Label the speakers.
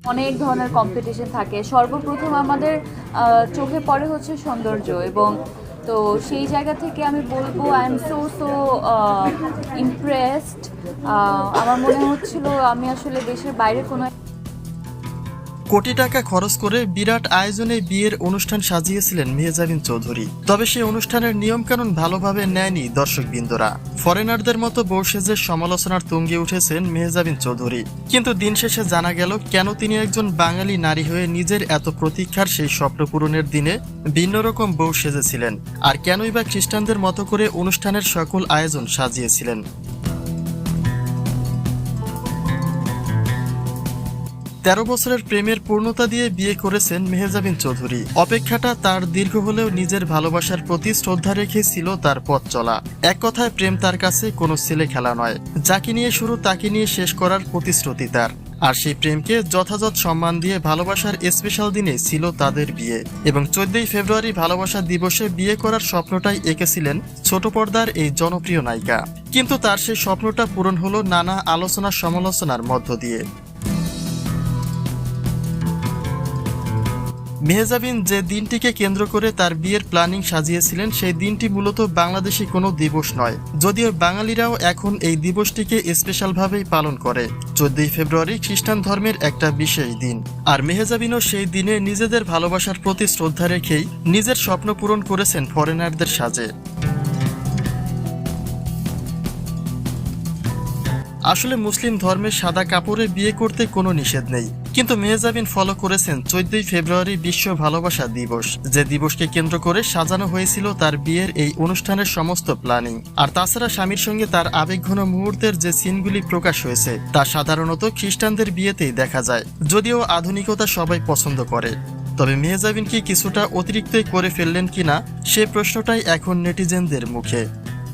Speaker 1: অনেক ধরনের কম্পিটিশন থাকে। সর্বপ্রথম আমাদের চোখে পড়ে হচ্ছে সৌন্দর্য এবং তো সেই জায়গা থেকে আমি বলব I am so so impressed আমার মনে হচ্ছিল আমি আসলে দেশের বাইরে কোনো
Speaker 2: কোটি টাকা খরচ করে বিরাট আয়োজনে বিয়ের অনুষ্ঠান সাজিয়েছিলেন মেহজাবিন চৌধুরী। তবে সেই অনুষ্ঠানের নিয়মকানুন ভালোভাবে নেয়নি দর্শকবৃন্দরা। ফরেনারদের মতো বৌসেজের সমালোচনার তুঙ্গে উঠেছেন মেহজাবিন চৌধুরী। কিন্তু দিন শেষে জানা গেল, কেন তিনি একজন বাঙালি নারী হয়ে নিজের এত প্রতীক্ষার সেই স্বপ্ন পূরণের দিনে ভিন্ন রকম বউ সেজেছিলেন আর কেনই বা খ্রিস্টানদের মতো করে অনুষ্ঠানের সকল আয়োজন সাজিয়েছিলেন? তেরো বছরের প্রেমের পূর্ণতা দিয়ে বিয়ে করেছেন মেহজাবিন চৌধুরী। অপেক্ষাটা তার দীর্ঘ হলেও নিজের ভালোবাসার প্রতি শ্রদ্ধা রেখে ছিল তার পথ চলা। এক কথায় প্রেম তার কাছে কোনো ছেলে খেলা নয়। যাকে নিয়ে শুরু, তাকে নিয়ে শেষ করার প্রতিশ্রুতি তার। আর সেই প্রেমকে যথাযথ সম্মান দিয়ে ভালোবাসার স্পেশাল দিনে ছিল তাদের বিয়ে। এবং চোদ্দই ফেব্রুয়ারি ভালোবাসা দিবসে বিয়ে করার স্বপ্নটাই এঁকেছিলেন ছোট পর্দার এই জনপ্রিয় নায়িকা। কিন্তু তার সেই স্বপ্নটা পূরণ হলো নানা আলোচনা সমালোচনার মধ্য দিয়ে। মেহজাবিন যে দিনটিকে কেন্দ্র করে তার বিয়ের প্ল্যানিং সাজিয়েছিলেন, সেই দিনটি মূলত বাংলাদেশি কোনো দিবস নয়। যদিও বাঙালিরাও এখন এই দিবসটিকে স্পেশালভাবেই পালন করে। চোদ্দই ফেব্রুয়ারি খ্রিস্টান ধর্মের একটা বিশেষ দিন। আর মেহজাবিনও সেই দিনে নিজেদের ভালোবাসার প্রতি শ্রদ্ধা রেখেই নিজের স্বপ্ন পূরণ করেছেন ফরেনারদের সাজে। আসলে মুসলিম ধর্মের সাদা কাপড়ে বিয়ে করতে কোনো নিষেধ নেই। কিন্তু মেহজাবিন ফলো করেছেন চোদ্দই ফেব্রুয়ারি বিশ্ব ভালোবাসা দিবস। যে দিবসকে কেন্দ্র করে সাজানো হয়েছিল তার বিয়ের এই অনুষ্ঠানের সমস্ত প্ল্যানিং। আর তাছাড়া স্বামীর সঙ্গে তার আবেগঘন মুহূর্তের যে সিনগুলি প্রকাশ হয়েছে, তা সাধারণত খ্রিস্টানদের বিয়েতেই দেখা যায়, যদিও আধুনিকতা সবাই পছন্দ করে। তবে মেহজাবিন কি কিছুটা অতিরিক্তই করে ফেললেন কিনা, সে প্রশ্নটাই এখন নেটিজেনদের মুখে।